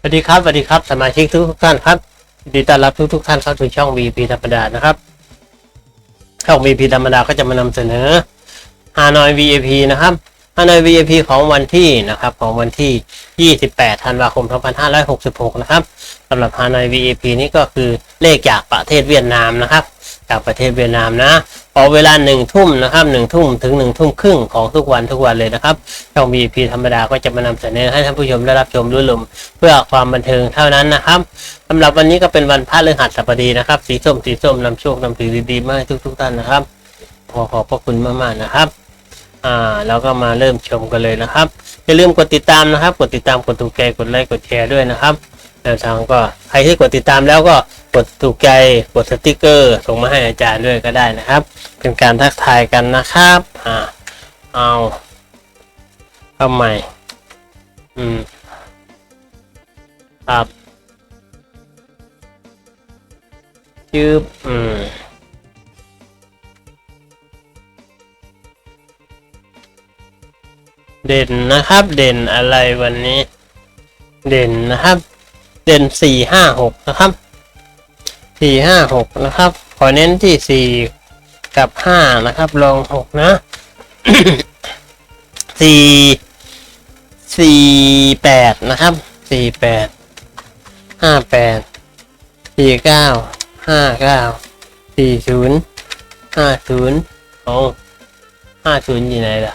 สวัสดีครับสวัสดีครับสมาชิกทุกทุกท่านครับยินดีต้อนรับทุกทุกท่านเข้าสู่ช่อง VP ธรรมดานะครับช่อง VP ธรรมดาก็จะมานำเสนอฮานอย VIP นะครับฮานอย VIP ของวันที่นะครับของวันที่ 28 ธันวาคม 2566 นะครับสำหรับฮานอย VIP นี่ก็คือเลขจากประเทศเวียดนามนะครับ จากประเทศเวียดนามนะ พอเวลาหนึ่งทุ่มนะครับหนึ่งทุ่มถึงหนึ่งทุ่มครึ่งของทุกวันทุกวันเลยนะครับช่อง VIP ธรรมดาก็จะมานำเสนอให้ท่านผู้ชมได้รับชมด้วยลมเพื่อความบันเทิงเท่านั้นนะครับสำหรับวันนี้ก็เป็นวันพระฤหัสบดีนะครับ สีส้มสีส้มนำโชคนำถือดีๆมาให้ทุก ๆ ท่านนะครับ ขอขอบพระคุณมากๆนะครับอ่าเราก็มาเริ่มชมกันเลยนะครับอย่าลืมกดติดตามนะครับ กดติดตามกดถูกใจกดไลค์กดแชร์ด้วยนะครับแนวทางก็ใครที่กดติดตามแล้วก็ กดถูกใจกดสติกเกอร์ส่งมาให้อาจารย์ด้วยก็ได้นะครับ เป็นการทักทายกันนะครับอ่าเอาเข้าใหม่อืมครับชืบอืมเด่นนะครับ เด่นอะไรวันนี้ เด่นนะครับ เด่นสี่ห้าหกนะครับ สี่ห้าหกนะครับ ขอเน้นที่สี่กับห้านะครับลองหกนะสี่สี่แปดนะครับสี่แปดห้าแปดสี่เก้าห้าเก้าสี่ศูนย์ห้าศูนย์โอ้ห้าศูนย์อยู่ไหนล่ะ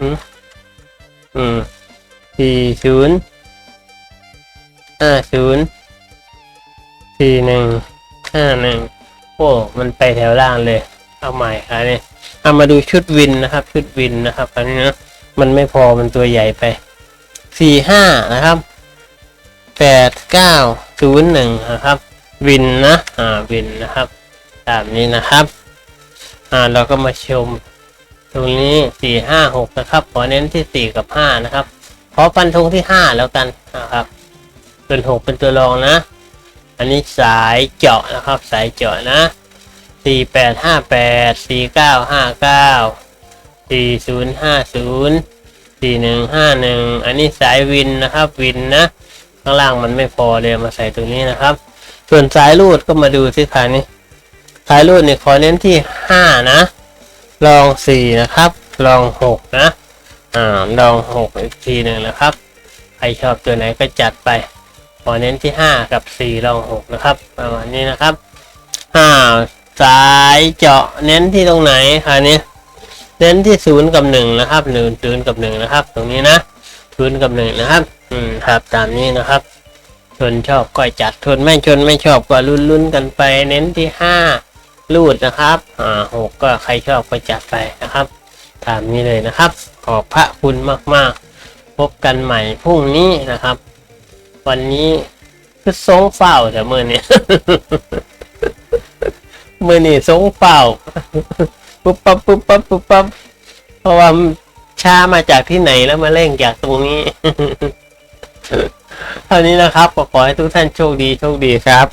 อืมอืมสี่ศูนย์ห้าศูนย์ สี่หนึ่งห้าหนึ่งโอ้มันไปแถวล่างเลย เอาใหม่ครับนี่เอามาดูชุดวินนะครับ ชุดวินนะครับอันนี้นะมันไม่พอมันตัวใหญ่ไปสี่ห้านะครับแปดเก้าศูนย์หนึ่งนะครับ วินนะอ่าวินนะครับตามนี้นะครับอ่าเราก็มาชม ตรงนี้สี่ห้าหกนะครับขอเน้นที่สี่กับห้านะครับขอฟันธงที่ห้าแล้วกันนะครับส่วนหกเป็นตัวรองนะ อันนี้สายเจาะนะครับสายเจาะนะสี่แปดห้าแปดสี่เก้าห้าเก้าสี่ศูนย์ห้าศูนย์สี่หนึ่งห้าหนึ่งอันนี้สายวินนะครับวินนะ ข้างล่างมันไม่พอเลยมาใส่ตรงนี้นะครับ ส่วนสายรูดก็มาดูที่ขานี้สายรูดเนี่ยขอเน้นที่ห้านะ ลองสี่นะครับ ลองหกนะ อ่า ลองหกอีกทีหนึ่งนะครับ ใครชอบตัวไหนก็จัดไป ขอเน้นที่ห้ากับสี่ลองหกนะครับประมาณนี้นะครับอ่าสายเจาะเน้นที่ตรงไหนคะนี้เน้นที่ศูนย์กับหนึ่งนะครับหนึ่งศูนย์กับหนึ่งนะครับ ตรงนี้นะศูนย์กับหนึ่งนะครับ อืมครับตามนี้นะครับชนชอบก็จัดชนไม่ชนไม่ชอบก็ลุ้นๆกันไป เน้นที่ห้ารูดนะครับอ่าหกก็ใครชอบก็จัดไปนะครับตามนี้เลยนะครับ ขอบพระคุณมากๆ พบกันใหม่พรุ่งนี้นะครับ วันนี้คือทรงเฝ้าแต่เมื่อนี่เมื่อนี่ทรงเฝ้าปุ๊บปั๊บปุ๊บปั๊บปุ๊บปั๊บเพราะว่าช้ามาจากที่ไหนแล้วมาเร่งจากตรงนี้เท่านี้นะครับขอให้ทุกท่านโชคดีโชคดีครับ